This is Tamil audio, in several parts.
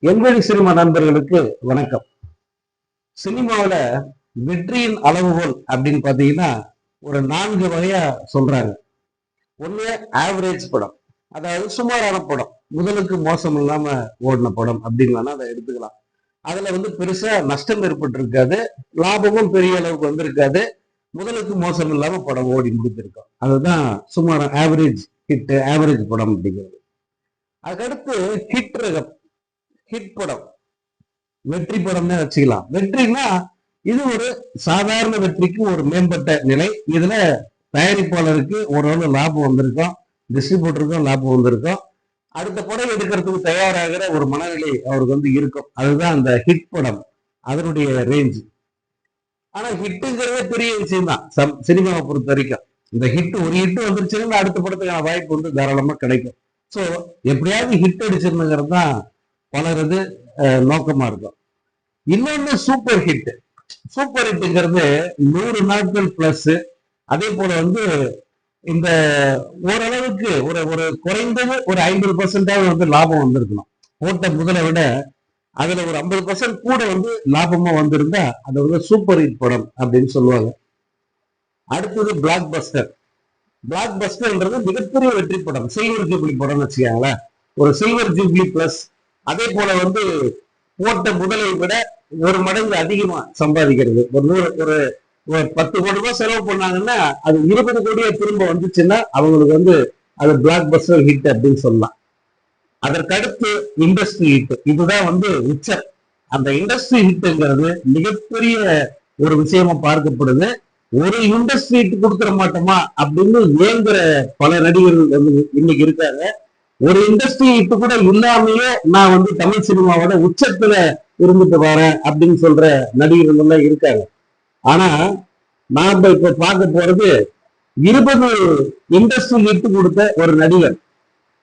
எல்வெளி சினிமா நண்பர்களுக்கு வணக்கம். சினிமாவுல வெற்றியின் அளவுகோல் அப்படின்னு பாத்தீங்கன்னா ஒரு நான்கு வகையா சொல்றாங்க. ஒண்ணு ஆவரேஜ் படம். அதாவது சுமாரான படம். முதலுக்கு மோசம் இல்லாம ஓடின படம் அப்படின்னு வேணா அதை எடுத்துக்கலாம். அதுல வந்து பெருசா நஷ்டம் ஏற்பட்டு இருக்காது லாபமும் பெரிய அளவுக்கு வந்திருக்காது. முதலுக்கு மோசம் இல்லாம படம் ஓடி முடித்திருக்கோம் அதுதான் சுமார் ஆவரேஜ் ஹிட் ஆவரேஜ் படம் அப்படிங்கிறது. அதுக்கடுத்து ஹிட் ரகம். ஹிட் படம். வெற்றி படம்னே வச்சுக்கலாம். வெற்றினா இது ஒரு சாதாரண வெற்றிக்கு ஒரு மேம்பட்ட நிலை. இதுல தயாரிப்பாளருக்கு ஓரளவு லாபம் வந்திருக்கும். டிஸ்ட்ரிபியூட்டருக்கும் லாபம் வந்திருக்கும். அடுத்த படம் எடுக்கிறதுக்கு தயாராகிற ஒரு மனநிலை அவருக்கு வந்து இருக்கும். அதுதான் அந்த ஹிட் படம். அதனுடைய ரேஞ்ச் ஆனா ஹிட்டுங்கிறதே பெரிய விஷயம் தான் சம் சினிமாவை பொறுத்த வரைக்கும். இந்த ஹிட் ஒரு ஹிட் வந்துருச்சுன்னா அடுத்த படத்துக்கான வாய்ப்பு வந்து தாராளமா கிடைக்கும். ஸோ எப்படியாவது ஹிட் அடிச்சிருந்துங்கிறது தான் பலரது நோக்கமா இருக்கும். இன்னொன்னு சூப்பர் ஹிட் சூப்பர் ஹிட்ங்கிறது நூறு நாட்கள் பிளஸ் அதே போல வந்து இந்த ஓரளவுக்கு ஒரு ஒரு குறைந்தது ஒரு ஐம்பது பர்சன்டாவது வந்து லாபம் வந்திருக்கணும். போட்ட முதலை விட அதுல ஒரு ஐம்பது பர்சன்ட் கூட வந்து லாபமா வந்திருந்தா அது வந்து சூப்பர் ஹிட் படம் அப்படின்னு சொல்லுவாங்க. அடுத்தது பிளாக் பஸ்டர் பிளாக் பஸ்டர்ன்றது மிகப்பெரிய வெற்றி படம். சில்வர் ஜூப்ளி படம்னு வச்சுக்கோங்களேன். ஒரு சில்வர் ஜூப்ளி பிளஸ் அதே போல வந்து போட்ட முதலை விட ஒரு மடங்கு அதிகமா சம்பாதிக்கிறது. ஒரு நூறு ஒரு ஒரு பத்து கோடி ரூபாய் செலவு பண்ணாங்கன்னா அது இருபது கோடியே திரும்ப வந்துச்சுன்னா அவங்களுக்கு வந்து அது பிளாக் பஸ்டர் ஹிட் அப்படின்னு சொல்லலாம். அதற்கடுத்து இண்டஸ்ட்ரி ஹிட் இதுதான் வந்து உச்சம். அந்த இண்டஸ்ட்ரி ஹிட்ங்கிறது மிகப்பெரிய ஒரு விஷயமா பார்க்கப்படுது. ஒரு இண்டஸ்ட்ரி ஹிட் கொடுத்துட மாட்டோமா அப்படின்னு ஏங்குற பல நடிகர்கள் வந்து இன்னைக்கு இருக்காங்க. ஒரு இண்டஸ்ட்ரி இப்ப கூட இல்லாமயே நான் வந்து தமிழ் சினிமாவோட உச்சத்துல இருந்துட்டு வரேன் அப்படின்னு சொல்ற நடிகர்கள் இருக்காங்க. ஆனா நாம இப்ப பார்க்க போறது இருபது இண்டஸ்ட்ரி ஹிட் கொடுத்த ஒரு நடிகர்.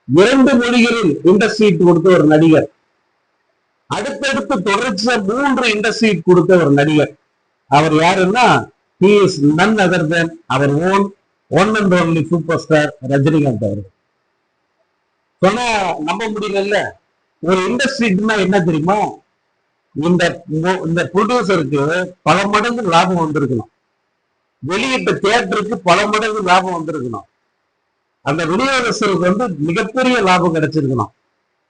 இரண்டு மொழிகளில் இண்டஸ்ட்ரி இட்டு கொடுத்த ஒரு நடிகர். அடுத்தடுத்து தொடர்ச்சியா மூன்று இண்டஸ்ட்ரி கொடுத்த ஒரு நடிகர். அவர் யாருன்னா he is none other than our own one and only super star Rajinikanth அவர் சொன்னா நம்ப முடியல ஒரு இண்டஸ்ட்ரினா என்ன தெரியுமா? இந்த இந்த ப்ரொடியூசருக்கு பல மடங்கு லாபம் வந்திருக்கணும் வெளியிட்ட தியேட்டருக்கு பல மடங்கு லாபம் வந்திருக்கணும் அந்த விநியோகஸ்தருக்கு வந்து மிகப்பெரிய லாபம் கிடைச்சிருக்கணும்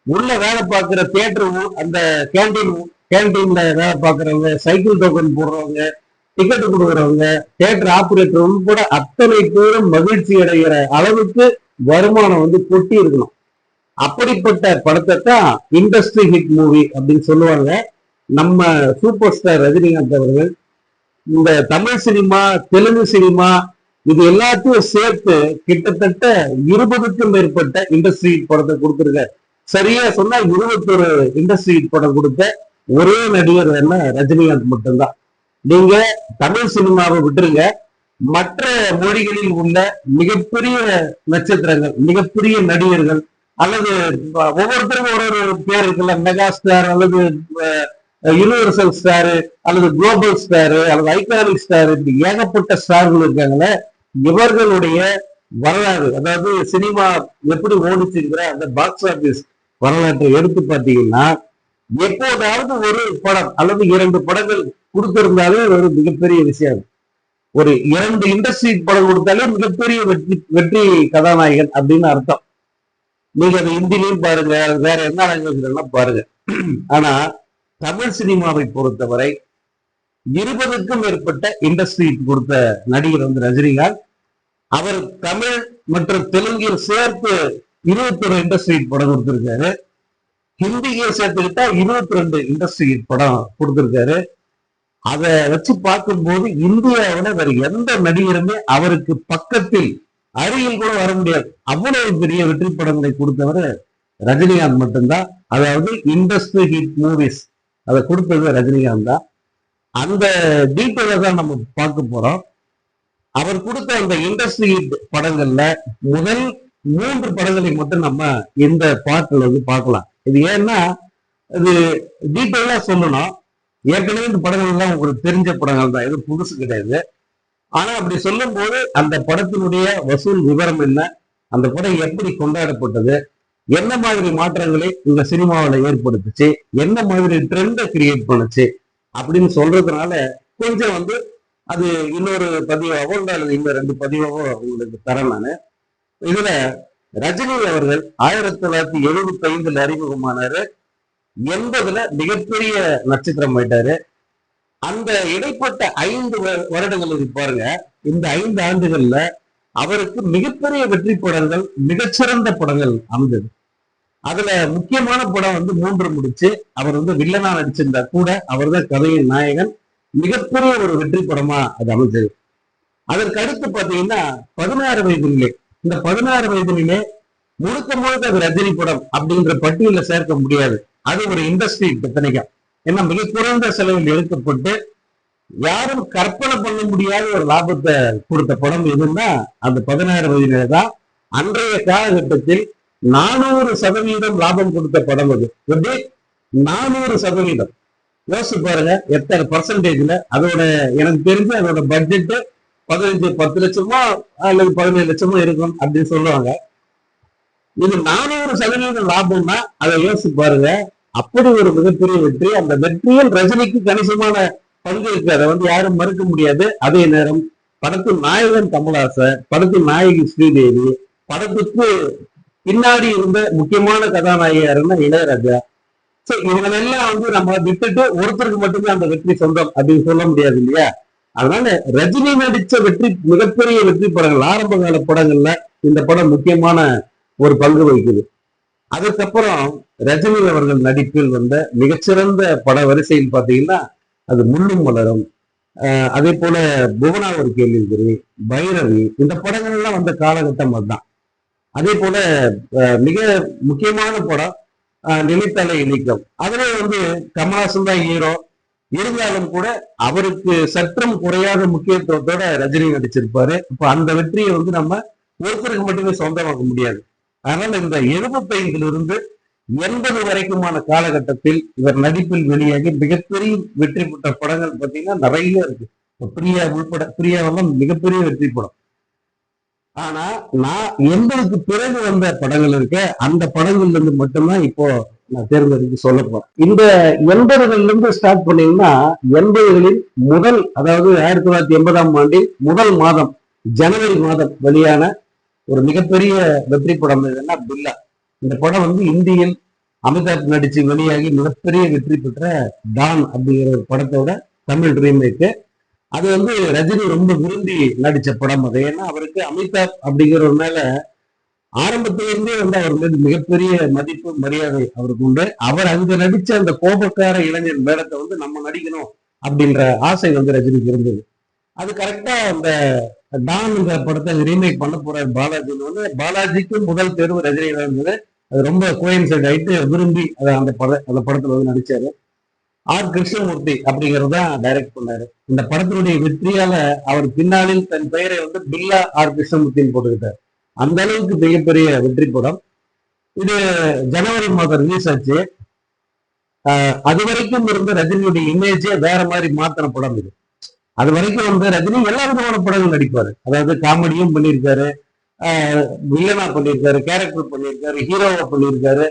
உள்ள வேலை பார்க்கிற தியேட்டர் அந்த கேண்டீன் கேன்டீன்ல வேலை பார்க்கறவங்க சைக்கிள் டோக்கன் போடுறவங்க டிக்கெட் கொடுக்குறவங்க தியேட்டர் ஆபரேட்டர் உட்பட அத்தனை பேரும் மகிழ்ச்சி அடைகிற அளவுக்கு வருமானம் வந்து கொட்டி இருக்கணும் அப்படிப்பட்ட படத்தை தான் இண்டஸ்ட்ரி ஹிட் மூவி அப்படின்னு சொல்லுவாங்க. நம்ம சூப்பர் ஸ்டார் ரஜினிகாந்த் அவர்கள் இந்த தமிழ் சினிமா தெலுங்கு சினிமா இது எல்லாத்தையும் சேர்த்து கிட்டத்தட்ட இருபதுக்கும் மேற்பட்ட இண்டஸ்ட்ரி ஹிட் படத்தை கொடுத்துருக்காரு. சரியா சொன்னா இருபத்தொரு இண்டஸ்ட்ரி ஹிட் படம் கொடுத்த ஒரே நடிகர் என்ன? ரஜினிகாந்த் மட்டும்தான். நீங்க தமிழ் சினிமாவை விட்டுருங்க. மற்ற மொழிகளில் உள்ள மிகப்பெரிய நட்சத்திரங்கள் மிகப்பெரிய நடிகர்கள் அல்லது ஒவ்வொருத்தருக்கும் ஒரு ஒரு பேர் இருக்குல்ல மெகா ஸ்டார் அல்லது யூனிவர்சல் ஸ்டாரு அல்லது குளோபல் ஸ்டாரு அல்லது ஐகானிக் ஸ்டார் இப்படி ஏகப்பட்ட ஸ்டார்கள் இருக்காங்களே இவர்களுடைய வரலாறு அதாவது சினிமா எப்படி ஓடிச்சிருக்கிற அந்த பாக்ஸ் ஆபீஸ் வரலாற்றை எடுத்து பார்த்தீங்கன்னா எப்போதாவது ஒரு படம் அல்லது இரண்டு படங்கள் கொடுத்திருந்தாலே ஒரு மிகப்பெரிய விஷயம். ஒரு இரண்டு இண்டஸ்ட்ரி படம் கொடுத்தாலே மிகப்பெரிய வெற்றி வெற்றி கதாநாயகன் அப்படின்னு அர்த்தம். நீங்க அதை ஹிந்திலையும் பாருங்க வேற என்ன லாங்குவேஜ்லாம் பாருங்க. ஆனா தமிழ் சினிமாவை பொறுத்தவரை இருபதுக்கும் மேற்பட்ட இண்டஸ்ட்ரி கொடுத்த நடிகர் வந்து ரஜினிகாந்த். அவர் தமிழ் மற்றும் தெலுங்கில் சேர்த்து இருபத்தொரு இண்டஸ்ட்ரி படம் கொடுத்திருக்காரு. ஹிந்தியை சேர்த்துக்கிட்டா இருபத்தி ரெண்டு இண்டஸ்ட்ரி படம் கொடுத்திருக்காரு. அதை வச்சு பார்க்கும்போது இந்தியாவில வேற எந்த நடிகருமே அவருக்கு பக்கத்தில் அருகில் கூட வர முடியாது. அவ்வளவு பெரிய வெற்றி படங்களை கொடுத்தவர் ரஜினிகாந்த் மட்டும்தான். அதாவது இண்டஸ்ட்ரி ஹிட் மூவிஸ் அதை கொடுத்தது ரஜினிகாந்த் தான். அந்த டீட்டெயில தான் நம்ம பார்க்க போறோம். அவர் கொடுத்த அந்த இண்டஸ்ட்ரி ஹிட் படங்கள்ல முதல் மூன்று படங்களை மட்டும் நம்ம இந்த பாட்டில் வந்து பார்க்கலாம். இது ஏன்னா இது டீட்டெயிலாக சொல்லணும். ஏற்கனவே இந்த படங்கள் எல்லாம் உங்களுக்கு தெரிஞ்ச படங்கள் தான் எதுவும் புதுசு கிடையாது. ஆனா அப்படி சொல்லும் போது அந்த படத்தினுடைய வசூல் விவரம் என்ன? அந்த படம் எப்படி கொண்டாடப்பட்டது? என்ன மாதிரி மாற்றங்களை இந்த சினிமாவில் ஏற்படுத்துச்சு? என்ன மாதிரி ட்ரெண்டை கிரியேட் பண்ணுச்சு? அப்படின்னு சொல்றதுனால கொஞ்சம் வந்து அது இன்னொரு பதிவாகவோ இல்லை அல்லது இன்னும் ரெண்டு பதிவாகவோ உங்களுக்கு தரேன் நான். இதுல ரஜினி அவர்கள் ஆயிரத்தி தொள்ளாயிரத்தி எழுபத்தி ஐந்துல அறிமுகமானாரு. எண்பதுல மிகப்பெரிய நட்சத்திரம் ஆயிட்டாரு. அந்த இடைப்பட்ட ஐந்து வருடங்கள் இருக்கு பாருங்க. இந்த ஐந்து ஆண்டுகள்ல அவருக்கு மிகப்பெரிய வெற்றி படங்கள் மிகச்சிறந்த படங்கள் அமைஞ்சது. அதுல முக்கியமான படம் வந்து மூன்று முடிச்சு அவர் வந்து வில்லனா நடிச்சிருந்தா கூட அவர் தான் கதையின் நாயகன். மிகப்பெரிய ஒரு வெற்றி படமா அது அமைஞ்சது. அதற்கு அடுத்து பாத்தீங்கன்னா பதினாறு வயதிலே இந்த பதினாறு வயதிலே முழுக்க முழுக்க அது ரஜினி படம் அப்படின்ற பட்டியல சேர்க்க முடியாது. அது ஒரு இண்டஸ்ட்ரி இத்தனைக்கும். ஏன்னா மிக குறைந்த செலவில் எடுக்கப்பட்டு யாரும் கற்பனை பண்ண முடியாத ஒரு லாபத்தை கொடுத்த படம் எதுன்னா அந்த பதினாயிரம் வயதிலே தான் அன்றைய காலகட்டத்தில் நானூறு சதவீதம் லாபம் கொடுத்த படம் அது. எப்படி? நானூறு சதவீதம். யோசிச்சு பாருங்க எத்தனை பர்சன்டேஜ்ல அதோட எனக்கு தெரிஞ்சு அதோட பட்ஜெட் பதினஞ்சு பத்து லட்சமோ அல்லது பதினேழு லட்சமோ இருக்கும் அப்படின்னு சொல்லுவாங்க. இது நானூறு சதவீதம் லாபம்னா அதை யோசிச்சு பாருங்க அப்படி ஒரு மிகப்பெரிய வெற்றி அந்த வெற்றியில் ரஜினிக்கு கணிசமான பங்கு இருக்கு. அதை வந்து யாரும் மறுக்க முடியாது. அதே நேரம் படத்தின் நாயகன் கமலாசன் படத்தின் நாயகி ஸ்ரீதேவி படத்துக்கு பின்னாடி இருந்த முக்கியமான கதாநாயகர்னா இளையராஜா. சோ இவங்களெல்லாம் வந்து நம்ம விட்டுட்டு ஒருத்தருக்கு மட்டுமே அந்த வெற்றி சொந்தம் அப்படின்னு சொல்ல முடியாது இல்லையா? அதனால ரஜினி நடிச்ச வெற்றி மிகப்பெரிய வெற்றி படங்கள் ஆரம்ப கால படங்கள்ல இந்த படம் முக்கியமான ஒரு பங்கு வகிக்குது. அதுக்கப்புறம் ரஜினி அவர்கள் நடிப்பில் வந்த மிகச்சிறந்த பட வரிசையில் பாத்தீங்கன்னா அது முள்ளும் மலரும். ஆஹ் அதே போல புவனா ஒரு கேள்விக்குறி பைரவி இந்த படங்கள் எல்லாம் வந்த காலகட்டம் அதுதான். அதே போல மிக முக்கியமான படம் ஆஹ் நிலைத்தலை இலக்கம் அதுல வந்து கமலஹாசன் தான் ஹீரோ இருந்தாலும் கூட அவருக்கு சற்றும் குறையாத முக்கியத்துவத்தோட ரஜினி நடிச்சிருப்பாரு. இப்ப அந்த வெற்றியை வந்து நம்ம ஒருத்தருக்கு மட்டுமே சொந்தமாக்க முடியாது. ஆனால் இந்த எழுபத்தைந்துல இருந்து எண்பது வரைக்குமான காலகட்டத்தில் இவர் நடிப்பில் வெளியாகி மிகப்பெரிய வெற்றி பெற்ற படங்கள் பார்த்தீங்கன்னா நிறைய இருக்கு. பிரியா உள்பட பிரியாவெல்லாம் மிகப்பெரிய வெற்றி படம். ஆனா நான் எண்பதுக்கு பிறகு வந்த படங்கள் இருக்க. அந்த படங்கள்ல இருந்து மட்டும்தான் இப்போ நான் தேர்ந்தெடுத்து சொல்ல போறேன். இந்த எண்பதுகள்ல இருந்து ஸ்டார்ட் பண்ணீங்கன்னா எண்பதுகளில் முதல் அதாவது ஆயிரத்தி தொள்ளாயிரத்தி எண்பதாம் ஆண்டில் முதல் மாதம் ஜனவரி மாதம் வெளியான ஒரு மிகப்பெரிய வெற்றி படம் எதுன்னா பில்லா இந்த படம் வந்து இந்தியில் அமிதாப் நடிச்சு வெளியாகி மிகப்பெரிய வெற்றி பெற்ற டான் அப்படிங்கிற ஒரு படத்தோட தமிழ் ரீமேக்கு. அது வந்து ரஜினி ரொம்ப விரும்பி நடிச்ச படம் அது. ஏன்னா அவருக்கு அமிதாப் அப்படிங்கிறவர் மேல ஆரம்பத்திலிருந்தே வந்து அவர் மீது மிகப்பெரிய மதிப்பு மரியாதை அவருக்கு உண்டு. அவர் அங்க நடிச்ச அந்த கோபக்கார இளைஞர் வேடத்தை வந்து நம்ம நடிக்கணும் அப்படின்ற ஆசை வந்து ரஜினிக்கு இருந்தது. அது கரெக்டா அந்த டான்ங்கிற படத்தை ரீமேக் பண்ண போறாரு பாலாஜின்னு வந்து பாலாஜிக்கு முதல் தேர்வு ரஜினி இருந்தது அது ரொம்ப கோயின்சைட் ஆயிட்டு விரும்பி அதை அந்த பட அந்த படத்துல வந்து நடிச்சாரு. ஆர் கிருஷ்ணமூர்த்தி அப்படிங்கறத டைரக்ட் பண்ணாரு. இந்த படத்தினுடைய வெற்றியால அவர் பின்னாளில் தன் பெயரை வந்து பில்லா ஆர் கிருஷ்ணமூர்த்தின்னு போட்டுக்கிட்டார். அந்த அளவுக்கு மிகப்பெரிய வெற்றி படம். இது ஜனவரி மாதம் ரிலீஸ் ஆச்சு. ஆஹ் அது வரைக்கும் இருந்த ரஜினியுடைய இமேஜே வேற மாதிரி மாத்திர படம் இது. அது வரைக்கும் வந்து ரஜினி எல்லா விதமான படங்கள் நடிப்பாரு. அதாவது காமெடியும் பண்ணியிருக்காரு. வில்லனா பண்ணியிருக்காரு கேரக்டர் பண்ணியிருக்காரு ஹீரோவா பண்ணியிருக்காரு.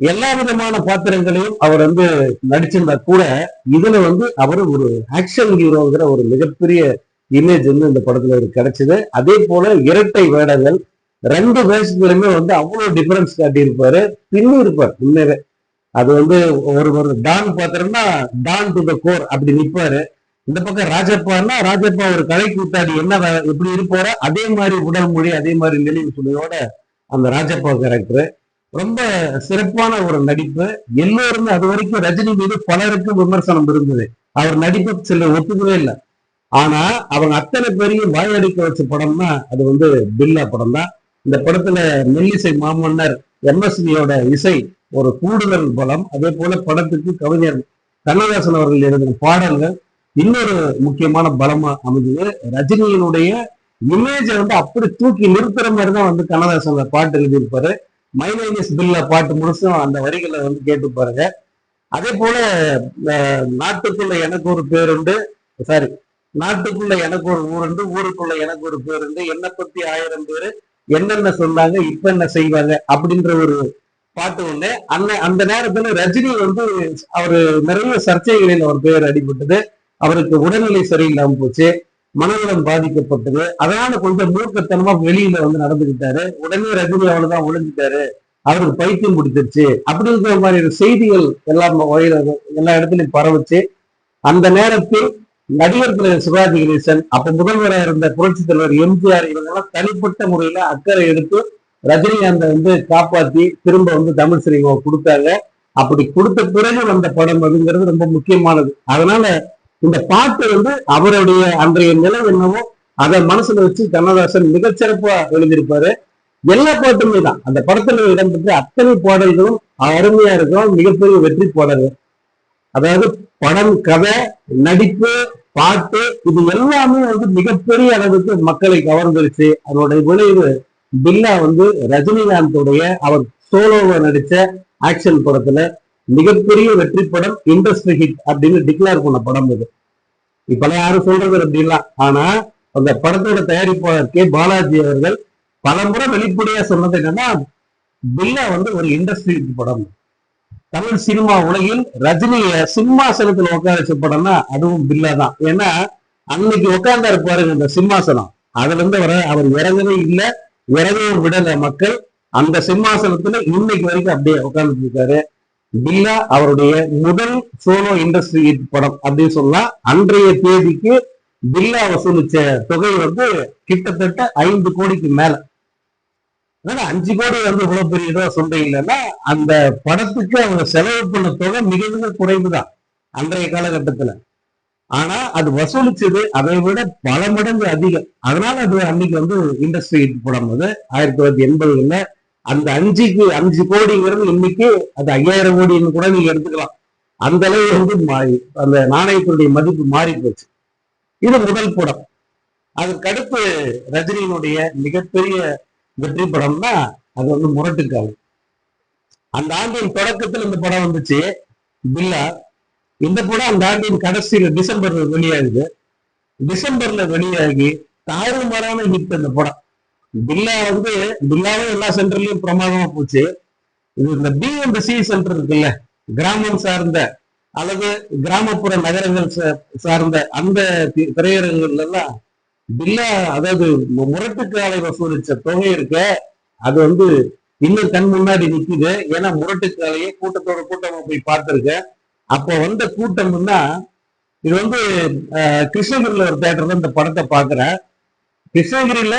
எல்லா விதமான பாத்திரங்களையும் அவர் வந்து நடிச்சிருந்தா கூட இதுல வந்து அவர் ஒரு ஆக்ஷன் ஹீரோங்கிற ஒரு மிகப்பெரிய இமேஜ் வந்து இந்த படத்துல ஒரு கிடைச்சது. அதே போல இரட்டை வேடங்கள் ரெண்டு வேஷத்துலயுமே வந்து அவ்வளவு டிஃபரன்ஸ் காட்டியிருப்பாரு. பின்னும் இருப்பார் உண்மையிலே அது வந்து ஒரு ஒரு டான் பாத்திரம்னா டான் டு த கோர் அப்படி நிற்பாரு இந்த பக்கம் ராஜப்பான்னா ராஜப்பா ஒரு கலை கூத்தாடி என்ன எப்படி இருப்பாரோ அதே மாதிரி உடல் மொழி அதே மாதிரி நினைவு சுழியோட அந்த ராஜப்பா கேரக்டர் ரொம்ப சிறப்பான ஒரு நடிப்பு. எல்லோருமே அது வரைக்கும் ரஜினி மீது பலருக்கும் விமர்சனம் இருந்தது. அவர் நடிப்பு சில ஒத்துக்கவே இல்லை. ஆனா அவங்க அத்தனை பேரையும் வாயடிக்க வச்ச படம்னா அது வந்து பில்லா படம் தான். இந்த படத்துல மெல்லிசை மாமன்னர் எம்எஸ்வியோட இசை ஒரு கூடுதல் பலம். அதே போல படத்துக்கு கவிஞர் கண்ணதாசன் அவர்கள் எழுதின பாடல்கள் இன்னொரு முக்கியமான பலமா அமைஞ்சது ரஜினியினுடைய இமேஜை வந்து அப்படி தூக்கி நிறுத்துற மாதிரி தான் வந்து கண்ணதாசன் அந்த பாட்டு எழுதியிருப்பாரு. மைலேஜஸ் பில்ல பாட்டு முழுசும் அந்த வரிகளை வந்து கேட்டு பாருங்க அதே போல நாட்டுக்குள்ள எனக்கு ஒரு பேருண்டு சாரி நாட்டுக்குள்ள எனக்கு ஒரு ஊருண்டு ஊருக்குள்ள எனக்கு ஒரு பேருண்டு என்னை பத்தி ஆயிரம் பேரு என்னென்ன சொன்னாங்க இப்ப என்ன செய்வாங்க அப்படின்ற ஒரு பாட்டு ஒண்ணு. அந்த அந்த நேரத்துல ரஜினி வந்து அவரு நிறைய சர்ச்சைகளில் அவர் பேர் அடிபட்டது. அவருக்கு உடல்நிலை சரியில்லாம போச்சு மனநலம் பாதிக்கப்பட்டது. அதனால கொஞ்சம் மூர்க்கத்தனமா வெளியில வந்து நடந்துகிட்டாரு உடனே ரஜினி அவ்வளவுதான் ஒழிஞ்சிட்டாரு அவருக்கு பைத்தியம் பிடிச்சிருச்சு. அப்படிங்கிற மாதிரி செய்திகள் எல்லா வகையில எல்லா இடத்துலயும் பரவுச்சு. அந்த நேரத்தில் நடிகர் தலைவர் சிவாஜி கணேசன் அப்ப முதல்வராக இருந்த புரட்சி தலைவர் எம்ஜிஆர் இவங்கெல்லாம் தனிப்பட்ட முறையில அக்கறை எடுத்து ரஜினிகாந்தை வந்து காப்பாத்தி திரும்ப வந்து தமிழ் சினிமாவை கொடுத்தாங்க. அப்படி கொடுத்த பிறகு வந்த படம் அப்படிங்கிறது ரொம்ப முக்கியமானது. அதனால இந்த பாட்டு வந்து அவருடைய அன்றைய நிலை என்னவோ அதை மனசுல வச்சு கண்ணதாசன் மிகச்சிறப்பா எழுதியிருப்பாரு. எல்லா பாட்டுமே தான். அந்த படத்துல இடம்பெற்ற அத்தனை பாடல்களும் அருமையா இருக்கும். மிகப்பெரிய வெற்றி பாடல்கள். அதாவது படம் கதை நடிப்பு பாட்டு இது எல்லாமே வந்து மிகப்பெரிய அளவுக்கு மக்களை கவர்ந்துருச்சு. அதனுடைய விளைவு பில்லா வந்து ரஜினிகாந்தோடைய அவர் சோலோவை நடிச்ச ஆக்ஷன் படத்துல மிகப்பெரிய வெற்றி படம் இண்டஸ்ட்ரி ஹிட் அப்படின்னு டிக்ளேர் பண்ண படம் இது. இப்பெல்லாம் யாரும் சொல்றது அப்படின்லாம் ஆனா அந்த படத்தோட தயாரிப்பாளர் கே. பாலாஜி அவர்கள் பலமுறை வெளிப்படையா சொன்னது என்னன்னா பில்லா வந்து ஒரு இண்டஸ்ட்ரி ஹிட் படம். தமிழ் சினிமா உலகில் ரஜினிய சிம்மாசனத்துல உட்கார வச்ச படம்னா அதுவும் பில்லா தான். ஏன்னா அன்னைக்கு உட்கார்ந்தா இருப்பாருங்க இந்த சிம்மாசனம். அதுல இருந்து வர அவர் இறங்கவே இல்லை இறங்கவும் விடல மக்கள். அந்த சிம்மாசனத்துல இன்னைக்கு வரைக்கும் அப்படியே உட்கார்ந்துட்டு இருக்காரு. பில்லா அவருடைய முதல் சோலோ இண்டஸ்ட்ரி படம் அப்படின்னு சொல்லலாம் அன்றைய தேதிக்கு பில்லா வசூலிச்ச தொகை வந்து கிட்டத்தட்ட ஐந்து கோடிக்கு மேல. அதனால அஞ்சு கோடி வந்து இவ்வளவு பெரிய இதா சொல்றீங்கன்னா அந்த படத்துக்கு அவங்க செலவு பண்ண தொகை மிக மிக குறைவுதான் அன்றைய காலகட்டத்துல. ஆனா அது வசூலிச்சது அதை விட பல மடங்கு அதிகம். அதனால அது அன்னைக்கு வந்து இண்டஸ்ட்ரி படம் அது. ஆயிரத்தி தொள்ளாயிரத்தி எண்பதுல அந்த அஞ்சுக்கு அஞ்சு கோடிங்கிறது இன்னைக்கு அது ஐயாயிரம் கோடின்னு கூட நீங்க எடுத்துக்கலாம். அந்த அளவு வந்து மாறி அந்த நாணயத்தினுடைய மதிப்பு மாறி போச்சு. இது முதல் படம். அதுக்கடுத்து ரஜினியினுடைய மிகப்பெரிய வெற்றி படம்னா அது வந்து முரட்டுக்காலம் அந்த ஆண்டின் தொடக்கத்தில் இந்த படம் வந்துச்சு பில்லா. இந்த படம் அந்த ஆண்டின் கடைசியில் டிசம்பர்ல வெளியாகுது. டிசம்பர்ல வெளியாகி தாறுமாறான ஹிட் அந்த படம். பில்லா வந்து பில்லாவே எல்லா சென்டர்லயும் பிரமாதமா போச்சு. இது இந்த பி அண்ட் சி சென்டர் இருக்குல்ல கிராமம் சார்ந்த அல்லது கிராமப்புற நகரங்கள் சார்ந்த அந்த திரையரங்குகள் எல்லாம் பில்லா அதாவது முரட்டுக்காலை வசூலிச்ச தொகை இருக்க. அது வந்து இன்னும் கண் முன்னாடி நிக்குது. ஏன்னா முரட்டுக்காலையே கூட்டத்தோட கூட்டமா போய் பார்த்திருக்கேன் அப்போ வந்த கூட்டம்னா இது வந்து கிருஷ்ணகிரியில ஒரு தேட்டர்ல இந்த படத்தை பாக்குறேன் கிருஷ்ணகிரியில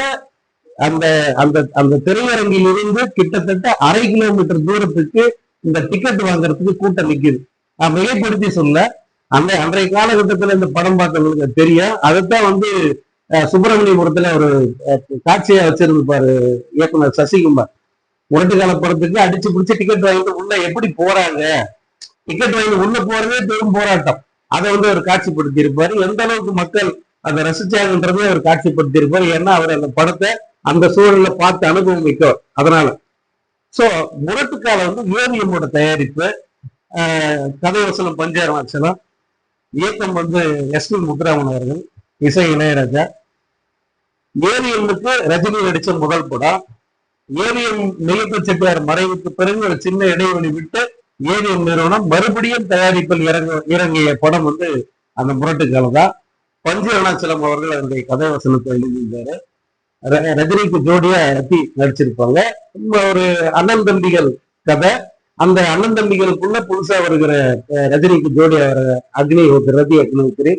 அந்த அந்த அந்த திரையரங்கில் இருந்து கிட்டத்தட்ட அரை கிலோமீட்டர் தூரத்துக்கு இந்த டிக்கெட் வாங்குறதுக்கு கூட்டம் நிக்குது. நான் வெளிப்படுத்தி சொல்ல அந்த அன்றைய காலகட்டத்துல இந்த படம் பார்த்தவங்களுக்கு தெரியும். அதைத்தான் வந்து சுப்பிரமணியபுரத்துல ஒரு காட்சியா வச்சிருந்துப்பாரு இயக்குனர் சசிகுமார். முரட்டுக்கால படத்துக்கு அடிச்சு பிடிச்சி டிக்கெட் வாங்கிட்டு உள்ள எப்படி போறாங்க? டிக்கெட் வாங்கி உள்ள போறதே பெரும் போராட்டம். அதை வந்து அவர் காட்சிப்படுத்தி இருப்பாரு எந்த அளவுக்கு மக்கள் அதை ரசிச்சாங்கன்றதே அவர் காட்சிப்படுத்தி இருப்பாரு ஏன்னா அவர் அந்த படத்தை அந்த சூழல்ல பார்த்து அனுபவம் மிக்கவர். அதனால. சோ முரட்டுக்கால வந்து யோகியமோட தயாரிப்பு கதைவசனம் வசனம் பஞ்சாரமாச்சலம் இயக்கம் வந்து எஸ் பி முத்துராமன் அவர்கள் இசை இளையராஜா. ஏரியமுக்கு ரஜினி நடிச்ச முதல் படம். ஏரியம் மெய்யப்ப செட்டியார் மறைவுக்கு பிறகு ஒரு சின்ன இடைவெளி விட்டு ஏரியம் நிறுவனம் மறுபடியும் தயாரிப்பில் இறங்க இறங்கிய படம் வந்து அந்த முரட்டுக்கால தான். பஞ்சு அருணாச்சலம் அவர்கள் அதனுடைய கதை வசனத்தை எழுதியிருந்தாரு. ரஜினிக்கு ஜோடியா ரத்தி நடிச்சிருப்பாங்க. ஒரு அண்ணன் தம்பிகள் கதை. அந்த அண்ணன் தம்பிகளுக்குள்ள புதுசா வருகிற ரஜினிக்கு ஜோடியா வர அக்னி ரதி அக்னி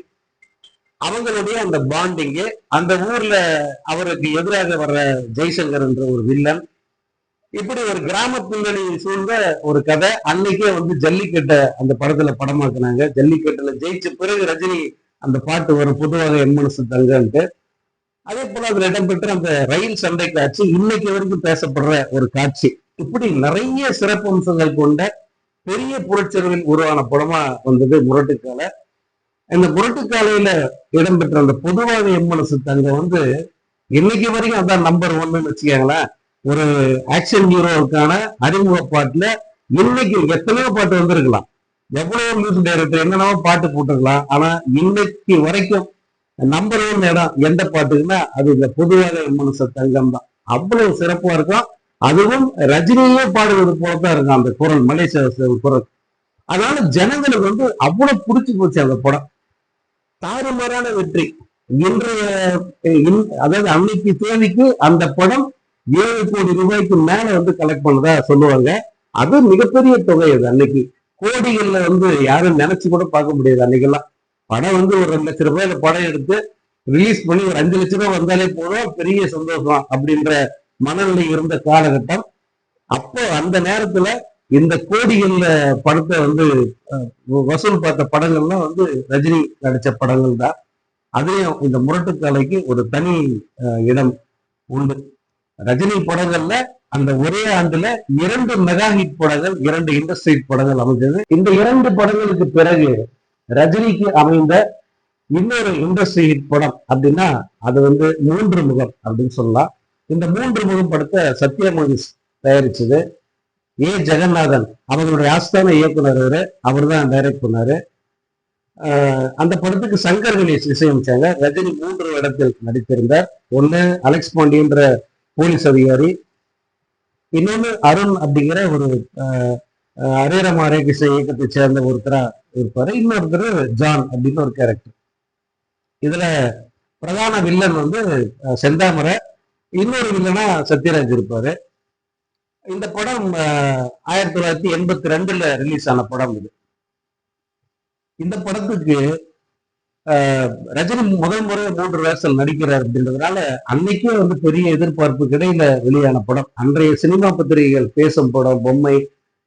அவங்களுடைய அந்த பாண்டிங்கு. அந்த ஊர்ல அவருக்கு எதிராக வர்ற ஜெய்சங்கர் என்ற ஒரு வில்லன். இப்படி ஒரு கிராம பின்னணி சூழ்ந்த ஒரு கதை. அன்னைக்கே வந்து ஜல்லிக்கட்டை அந்த படத்துல படமாக்குனாங்க. ஜல்லிக்கட்டுல ஜெயிச்ச பிறகு ரஜினி அந்த பாட்டு வரும். பொதுவாக என் மனசு தங்கன்ட்டு. அதே போல அதுல இடம்பெற்ற அந்த ரயில் சண்டை காட்சி இன்னைக்கு வரைக்கும் பேசப்படுற ஒரு காட்சி. இப்படி நிறைய சிறப்பு அம்சங்கள் கொண்ட பெரிய புரட்சர்களில் உருவான படமா வந்தது முரட்டுக்காலை. இந்த முரட்டுக்காலையில இடம்பெற்ற அந்த பொதுவாக எம்மனசு தங்க வந்து இன்னைக்கு வரைக்கும் அதான் நம்பர் ஒன்னு வச்சுக்கோங்களேன். ஒரு ஆக்ஷன் ஹீரோவுக்கான அறிமுக பாட்டுல இன்னைக்கு எத்தனையோ பாட்டு வந்திருக்கலாம். எவ்வளவு மியூசிக் டைரக்டர் என்னென்னவோ பாட்டு போட்டிருக்கலாம். ஆனா இன்னைக்கு வரைக்கும் நம்பர் ஒன் இடம் எந்த பாட்டுக்குன்னா அது இந்த பொதுவாக மனச தங்கம் தான். அவ்வளவு சிறப்பா இருக்கும் அதுவும் ரஜினியே பாடுவது போலதான் இருக்கும் அந்த குரல் மலேசிய குரல். அதனால ஜனங்களுக்கு வந்து அவ்வளவு பிடிச்சி போச்சு அந்த படம். தாறுமாறான வெற்றி. இன்றைய இன்- அதாவது அன்னைக்கு தேதிக்கு அந்த படம் ஏழு கோடி ரூபாய்க்கு மேல வந்து கலெக்ட் பண்ணதா சொல்லுவாங்க. அது மிகப்பெரிய தொகை அது அன்னைக்கு. கோடிகள்ல வந்து யாரும் நினைச்சு கூட பார்க்க முடியாது அன்னைக்கெல்லாம். படம் வந்து ஒரு ரெண்டு லட்சம் ரூபாயில படம் எடுத்து ரிலீஸ் பண்ணி ஒரு அஞ்சு லட்சம் ரூபாய் வந்தாலே போதும் பெரிய சந்தோஷம் அப்படின்ற மனநிலை இருந்த காலகட்டம். அப்போ அந்த நேரத்துல இந்த கோடிகள்ல படத்தை வந்து வசூல் பார்த்த படங்கள்லாம் வந்து ரஜினி நடிச்ச படங்கள் தான். அதுலயும் இந்த முரட்டுக்காலைக்கு ஒரு தனி இடம் உண்டு. ரஜினி படங்கள்ல அந்த ஒரே ஆண்டுல இரண்டு மெகா ஹிட் படங்கள் இரண்டு இண்டஸ்ட்ரி படங்கள் அமைஞ்சது. இந்த இரண்டு படங்களுக்கு பிறகு ரஜினிக்கு அமைந்த இன்னொரு இண்டஸ்ட்ரி ஹிட் படம் அப்படின்னா அது வந்து மூன்று முகம் அப்படின்னு சொல்லலாம். இந்த மூன்று முகம் படத்தை சத்யா மூவிஸ் தயாரிச்சது. ஏ. ஜெகநாதன் அவர்களுடைய ஆஸ்தான இயக்குனர் அவரு. அவர் தான் டைரக்ட் பண்ணாரு. ஆஹ் அந்த படத்துக்கு சங்கர் கணேஷ் இசையமைச்சாங்க. ரஜினி மூன்று இடத்தில் நடித்திருந்தார். ஒண்ணு அலெக்ஸ் பாண்டியன்ற போலீஸ் அதிகாரி. இன்னொன்னு அருண் அப்படிங்கிற ஒரு ஆஹ், இசை இயக்கத்தை சேர்ந்த ஒருத்தரா இருப்பாரு இன்னொருத்தர் ஜான் அப்படின்னு ஒரு கேரக்டர் இதுல பிரதான வில்லன் வந்து செந்தாமரை. இன்னொரு வில்லனா சத்யராஜ் இருப்பாரு. இந்த படம் ஆயிரத்தி தொள்ளாயிரத்தி எண்பத்தி ரெண்டுல ரிலீஸ் ஆன படம் இது. இந்த படத்துக்கு ஆஹ், ரஜினி முதல் முறை மூன்று வேஷல் நடிக்கிறார் அப்படின்றதுனால அன்னைக்கே வந்து பெரிய எதிர்பார்ப்பு கிடையில வெளியான படம். அன்றைய சினிமா பத்திரிகைகள் பேசும் படம் பொம்மை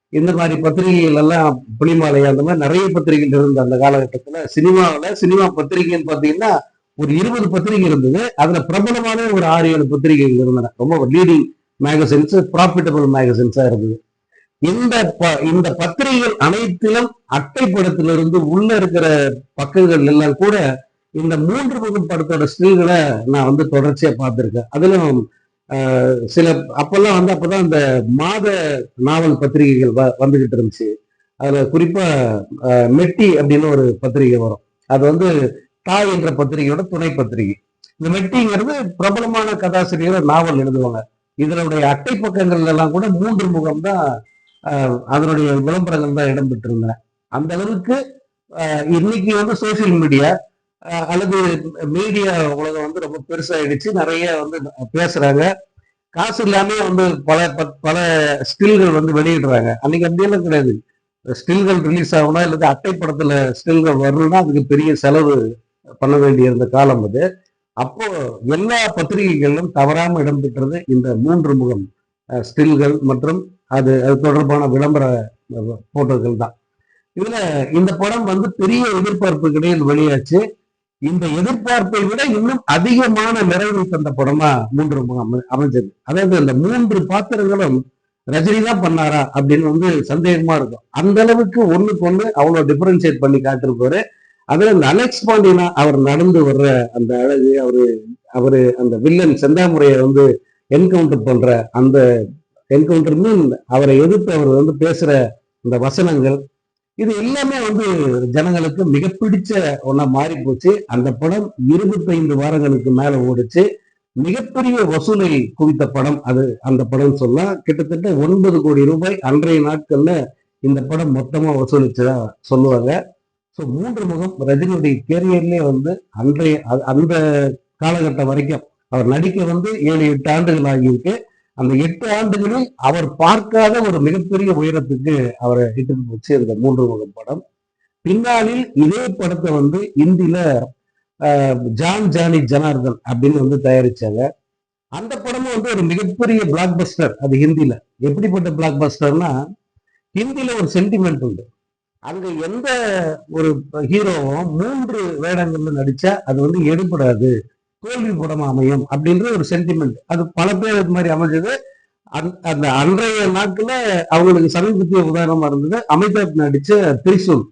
இந்த மாதிரி பத்திரிகைகள் எல்லாம் புலிமாலை அந்த மாதிரி நிறைய பத்திரிகைகள் இருந்த அந்த காலகட்டத்துல. சினிமாவில் சினிமா பத்திரிகைன்னு பாத்தீங்கன்னா ஒரு இருபது பத்திரிகை இருந்தது. அதுல பிரபலமான ஒரு ஆறு ஏழு பத்திரிகைகள் இருந்தன. ரொம்ப லீடிங் மேகசின்ஸ் ப்ராஃபிட்டபிள் மேகசின்ஸா இருந்தது. இந்த ப- இந்த பத்திரிகைகள் அனைத்திலும் அட்டைப்படத்திலிருந்து உள்ள இருக்கிற பக்கங்கள் எல்லாம் கூட இந்த மூன்று முகம் படத்தோட ஸ்டில்களை நான் வந்து தொடர்ச்சியா பார்த்திருக்கேன். அதிலும் சில அப்பெல்லாம் வந்து அப்பதான் இந்த மாத நாவல் பத்திரிகைகள் வ- வந்துகிட்டு இருந்துச்சு. அதுல குறிப்பா மெட்டி அப்படின்னு ஒரு பத்திரிகை வரும். அது வந்து தாய் என்ற பத்திரிகையோட துணை பத்திரிகை. இந்த மெட்டிங்கிறது பிரபலமான கதாசிரியர் நாவல் எழுதுவாங்க. இதனுடைய அட்டை பக்கங்கள்ல எல்லாம் கூட மூன்று முகம் தான் அதனுடைய விளம்பரங்கள் தான் இடம்பெற்றிருந்தன அந்த அளவுக்கு இன்னைக்கு வந்து சோசியல் மீடியா அல்லது மீடியா உலகம் வந்து ரொம்ப பெருசாயிடுச்சு. நிறைய வந்து பேசுறாங்க. காசு இல்லாம வந்து பல பத்- பல ஸ்கில்கள் வந்து வெளியிடுறாங்க. அன்னைக்கு அப்படியெல்லாம் கிடையாது. ஸ்டில்கள் ரிலீஸ் ஆகணும் அல்லது அட்டை படத்துல ஸ்டில்கள் வரணும்னா அதுக்கு பெரிய செலவு பண்ண வேண்டியிருந்த காலம் அது. அப்போ எல்லா பத்திரிகைகளிலும் தவறாம இடம்பெற்றது இந்த மூன்று முகம் ஸ்டில்கள் மற்றும் அது அது தொடர்பான விளம்பர போட்டோக்கள் தான். இதுல இந்த படம் வந்து பெரிய எதிர்பார்ப்புக்கு வெளியாச்சு. இந்த எதிர்பார்ப்பை விட இன்னும் அதிகமான நிறைவு தந்த படமா மூன்று அமை- அமைஞ்சது. அதாவது அந்த மூன்று பாத்திரங்களும் ரஜினி தான் பண்ணாரா அப்படின்னு வந்து சந்தேகமா இருக்கும். அந்த அளவுக்கு ஒண்ணுக்கு ஒண்ணு அவ்வளவு டிஃபரன்சியேட் பண்ணி காட்டிருப்பாரு. அதுல இந்த அலெக்ஸ் பாண்டினா அவர் நடந்து வர்ற அந்த அழகு அவரு அவரு அந்த வில்லன் செந்தாமுறையை வந்து என்கவுண்டர் பண்ற அந்த என்கவுண்டர் மீன் அவரை எதிர்த்து அவர் வந்து பேசுற இந்த வசனங்கள் இது எல்லாமே வந்து ஜனங்களுக்கு மிக பிடிச்ச ஒன்னா மாறி போச்சு அந்த படம் இருபத்தைந்து வாரங்களுக்கு மேல ஓடுச்சு. மிகப்பெரிய வசூலை குவித்த படம் அது அந்த படம் சொல்லலாம். கிட்டத்தட்ட ஒன்பது கோடி ரூபாய் அன்றைய நாட்கள்ல இந்த படம் மொத்தமா வசூலிச்சதா சொல்லுவாங்க. ஸோ மூன்று முகம் ரஜினியுடைய கேரியர்லேயே வந்து அன்றைய அ- அந்த காலகட்டம் வரைக்கும் அவர் நடிக்க வந்து ஏழு எட்டு ஆண்டுகள் ஆகியிருக்கு. அந்த எட்டு ஆண்டுகளில் அவர் பார்க்காத ஒரு மிகப்பெரிய உயரத்துக்கு அவரை இட்டு வச்சு இந்த மூன்று முகம் படம். பின்னாளில் இதே படத்தை வந்து இந்தியில ஆஹ், ஜான் ஜானி ஜனார்தன் அப்படின்னு வந்து தயாரிச்சாங்க. அந்த படமும் வந்து ஒரு மிகப்பெரிய பிளாக் பஸ்டர் அது ஹிந்தியில. எப்படிப்பட்ட பிளாக் பஸ்டர்னா ஹிந்தியில ஒரு சென்டிமெண்ட் உண்டு. அங்க எந்த ஒரு ஹீரோவும் மூன்று வேடங்கள்ல நடிச்சா அது வந்து எடுபடாது. தோல்வி படமா அமையும் அப்படின்ற ஒரு சென்டிமெண்ட் அது பல பேர் இது மாதிரி அமைஞ்சது. அந்த- அந்த அன்றைய நாட்கள்ல அவங்களுக்கு சமீபத்திய உதாரணமா இருந்தது. அமிதாப் நடிச்ச திரிசூல்.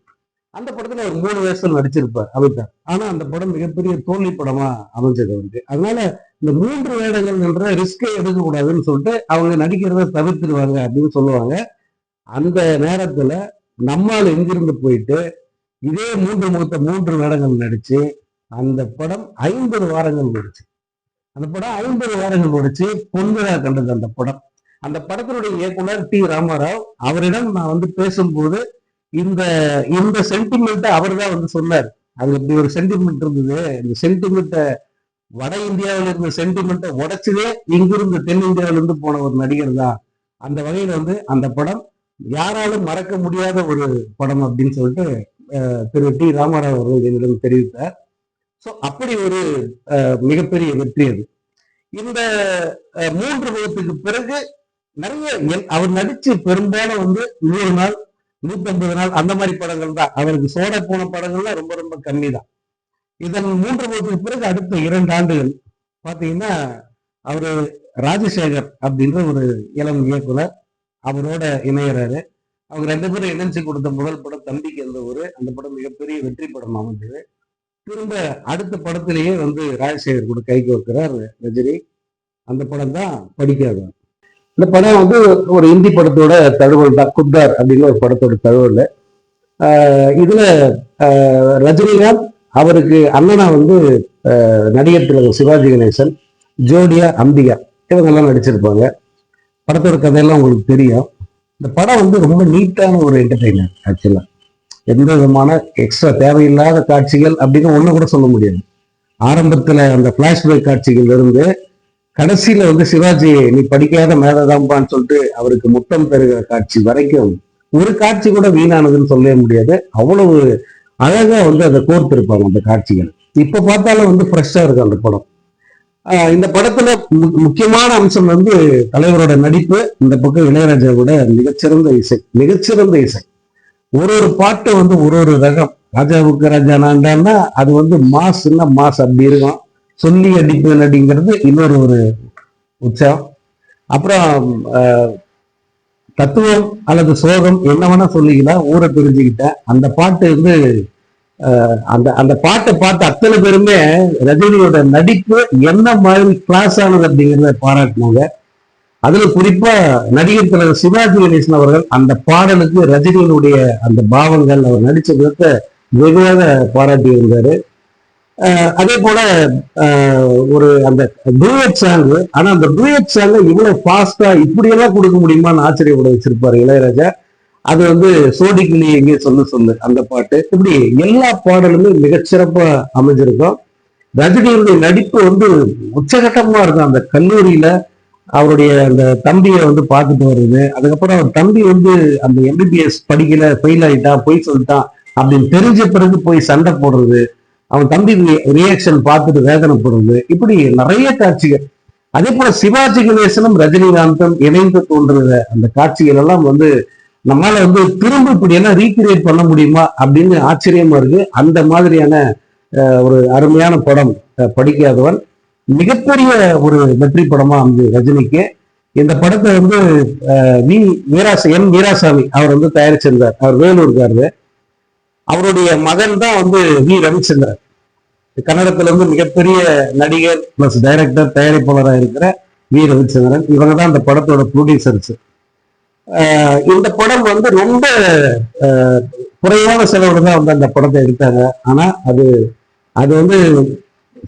அந்த படத்துல ஒரு மூணு வயசுல நடிச்சிருப்பார் அமிதாப். ஆனா அந்த படம் மிகப்பெரிய தோல்வி படமா அமைஞ்சது அவருக்கு. அதனால இந்த மூன்று வேடங்கள்ன்ற ரிஸ்கை எடுக்க கூடாதுன்னு சொல்லிட்டு அவங்க நடிக்கிறத தவிர்த்துருவாங்க அப்படின்னு சொல்லுவாங்க. அந்த நேரத்துல நம்மால் எங்கிருந்து போயிட்டு இதே மூன்று முகத்த மூன்று வேடங்கள் நடிச்சு அந்த படம் ஐம்பது வாரங்கள் ஓடிச்சு. அந்த படம் ஐம்பது வாரங்கள் ஓடிச்சு. பொன்விழா கண்டது அந்த படம். அந்த படத்தினுடைய இயக்குனர் டி ராமராவ் அவரிடம் நான் வந்து பேசும்போது இந்த இந்த சென்டிமெண்ட்டை அவர் தான் வந்து சொன்னார். அது இப்படி ஒரு சென்டிமெண்ட் இருந்தது. இந்த சென்டிமெண்ட்டை வட இந்தியாவில் இருந்த சென்டிமெண்ட்டை உடைச்சதே இங்கிருந்து தென்னிந்தியாவில இருந்து போன ஒரு நடிகர் தான். அந்த வகையில வந்து அந்த படம் யாராலும் மறக்க முடியாத ஒரு படம் அப்படின்னு சொல்லிட்டு திரு டி ராமராவ் அவர்கள் என்னிடம் தெரிவித்தார். ஸோ அப்படி ஒரு அஹ், மிகப்பெரிய வெற்றி அது. இந்த மூன்று வகுப்புக்கு பிறகு நிறைய அவர் நடிச்சு பெரும்பாலும் வந்து நூறு நாள் நூத்தி நாள் அந்த மாதிரி படங்கள் தான். அவருக்கு சோட போன படங்கள்லாம் ரொம்ப ரொம்ப கம்மி தான் இதன் மூன்று வகுப்புக்கு பிறகு அடுத்த இரண்டு ஆண்டுகள் பாத்தீங்கன்னா அவரு ராஜசேகர் அப்படின்ற ஒரு இளம் இயக்குனர் அவரோட இணையறாரு. அவங்க ரெண்டு பேரும் இணைஞ்சு கொடுத்த முதல் படம் தம்பிக்கு இருந்த ஒரு அந்த படம் மிகப்பெரிய வெற்றி படம் அமைஞ்சது. திரும்ப அடுத்த படத்திலேயே வந்து ராஜசேகர் கூட கைக்கு வைக்கிறார் ரஜினி. அந்த படம் தான் படிக்காதவன் இந்த படம் வந்து ஒரு இந்தி படத்தோட தழுவல் தான் குத்தார் அப்படின்னு ஒரு படத்தோட தழுவல். இதுல ரஜினிகாந்த் அவருக்கு அண்ணனா வந்து நடிகர் திலகம் சிவாஜி கணேசன் ஜோடியா அம்பிகா இவங்கெல்லாம் நடிச்சிருப்பாங்க. படத்தோட கதையெல்லாம் உங்களுக்கு தெரியும். இந்த படம் வந்து ரொம்ப நீட்டான ஒரு என்டர்டைனர் ஆக்சுவலாக எந்த விதமான எக்ஸ்ட்ரா தேவையில்லாத காட்சிகள் அப்படின்னு ஒண்ணு கூட சொல்ல முடியாது. ஆரம்பத்துல அந்த ஃப்ளாஷ்பேக் காட்சிகள் இருந்து கடைசியில வந்து சிவாஜி நீ படிக்காத மேலதாம்பான்னு சொல்லிட்டு அவருக்கு முத்தம் பெறுகிற காட்சி வரைக்கும் ஒரு காட்சி கூட வீணானதுன்னு சொல்லவே முடியாது. அவ்வளவு அழகா வந்து அதை கோர்த்திருப்பாங்க அந்த காட்சிகள். இப்போ பார்த்தாலும் வந்து ஃப்ரெஷ்ஷா இருக்கும் அந்த படம். ஆஹ் இந்த படத்துல முக்கியமான அம்சம் வந்து தலைவரோட நடிப்பு இந்த பக்கம் இளையராஜாவோட மிகச்சிறந்த இசை மிகச்சிறந்த இசை. ஒரு ஒரு பாட்டு வந்து ஒரு ஒரு ரகம். ராஜாவுக்கு ராஜா நான்டான்னா அது வந்து மாசுன்னா மாஸ் அப்படி இருக்கும். சொல்லி அடிப்பேன் அப்படிங்கிறது இன்னொரு ஒரு உற்சாகம் அப்புறம் தத்துவம் அல்லது சோகம் என்ன வேணா சொல்லிக்கலாம் ஊரை தெரிஞ்சுக்கிட்டேன். அந்த பாட்டு வந்து அந்த அந்த பாட்டை பார்த்து அத்தனை பேருமே ரஜினியோட நடிப்பு என்ன மாதிரி கிளாஸ் ஆனது அப்படிங்கிறத பாராட்டினாங்க. அதுல குறிப்பா நடிகர் திரு சிவாஜி கணேசன் அவர்கள் அந்த பாடலுக்கு ரஜினியினுடைய அந்த பாவங்கள் அவர் நடிச்ச விதத்தை வெகுவாக பாராட்டி இருந்தாரு. அதே போல ஒரு அந்த டூயட் சாங் ஆனா அந்த டூயட் சாங் இவ்வளவு ஃபாஸ்டா இப்படியெல்லாம் கொடுக்க முடியுமான்னு ஆச்சரியப்பட வச்சிருப்பாரு இளையராஜா. அது வந்து சோடிக்கு நீ எங்கே சொல்லு சொல்லு அந்த பாட்டு. இப்படி எல்லா பாடலுமே மிகச்சிறப்பா அமைஞ்சிருக்கும். ரஜினியுடைய நடிப்பு வந்து உச்சகட்டமா இருக்கும். அந்த கல்லூரியில அவருடைய அந்த தம்பியை வந்து பார்த்துட்டு வருது அதுக்கப்புறம் அவர் தம்பி வந்து அந்த எம்பிபிஎஸ் படிக்கல ஃபெயில் ஆகிட்டான் பொய் சொல்லிட்டான் அப்படின்னு தெரிஞ்ச பிறகு போய் சண்டை போடுறது. அவன் தம்பி ரியாக்ஷன் பார்த்துட்டு வேதனைப்படுறது இப்படி நிறைய காட்சிகள். அதே போல சிவாஜி கணேசனும் ரஜினிகாந்தும் இணைந்து தோன்றுற அந்த காட்சிகள் எல்லாம் வந்து நம்மளால வந்து திரும்ப இப்படி எல்லாம் ரீக்ரியேட் பண்ண முடியுமா அப்படின்னு ஆச்சரியமா இருக்கு. அந்த மாதிரியான அஹ், ஒரு அருமையான படம் படிக்காதவன் மிகப்பெரிய ஒரு வெற்றி படமா அமைஞ்சது ரஜினிக்கு. இந்த படத்தை வந்து வி வீராச எம் வீராசாமி அவர் வந்து தயாரிச்சிருந்தார். அவர் வேலூர்காரரு. அவருடைய மகன் தான் வந்து வி ரவிச்சந்திரன். கன்னடத்துல இருந்து மிகப்பெரிய நடிகர் பிளஸ் டைரக்டர் தயாரிப்பாளராக இருக்கிற வி ரவிச்சந்திரன். இவங்க தான் இந்த படத்தோட ப்ரொடியூசர்ஸ் இந்த படம் வந்து ரொம்ப குறைவான செலவுல தான் வந்து அந்த படத்தை எடுத்தாங்க. ஆனா அது அது வந்து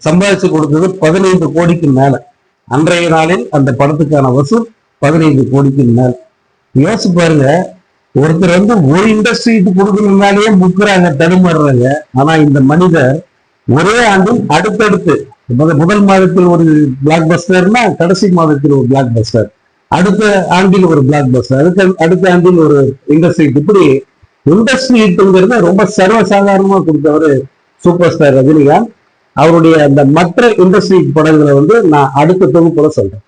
சம்பாதிச்சு கொடுத்தது பதினைந்து கோடிக்கு மேல. அன்றைய நாளில் அந்த படத்துக்கான வசூல் பதினைந்து கோடிக்கு மேல. யோசிச்சு பாருங்க ஒருத்தர் வந்து ஒரு இண்டஸ்ட்ரிக்கு கொடுக்கணும்னாலேயே முக்குறாங்க தடுமாறுறாங்க. ஆனா இந்த மனிதர் ஒரே ஆண்டில் அடுத்தடுத்து முதல் மாதத்தில் ஒரு பிளாக் பஸ்டர்னா கடைசி மாதத்தில் ஒரு பிளாக் பஸ்டர் அடுத்த ஆண்டில் ஒரு பிளாக் பஸ்டர் அடுத்த அடுத்த ஆண்டில் ஒரு இண்டஸ்ட்ரி இப்படி இண்டஸ்ட்ரி ஹிட்டுங்கிறத ரொம்ப சர்வசாதாரணமா கொடுத்தவர் சூப்பர் ஸ்டார் ரஜினிகாந்த். அவருடைய அந்த மற்ற இண்டஸ்ட்ரி படங்களை வந்து நான் அடுத்த தொகுப்புல சொல்றேன்.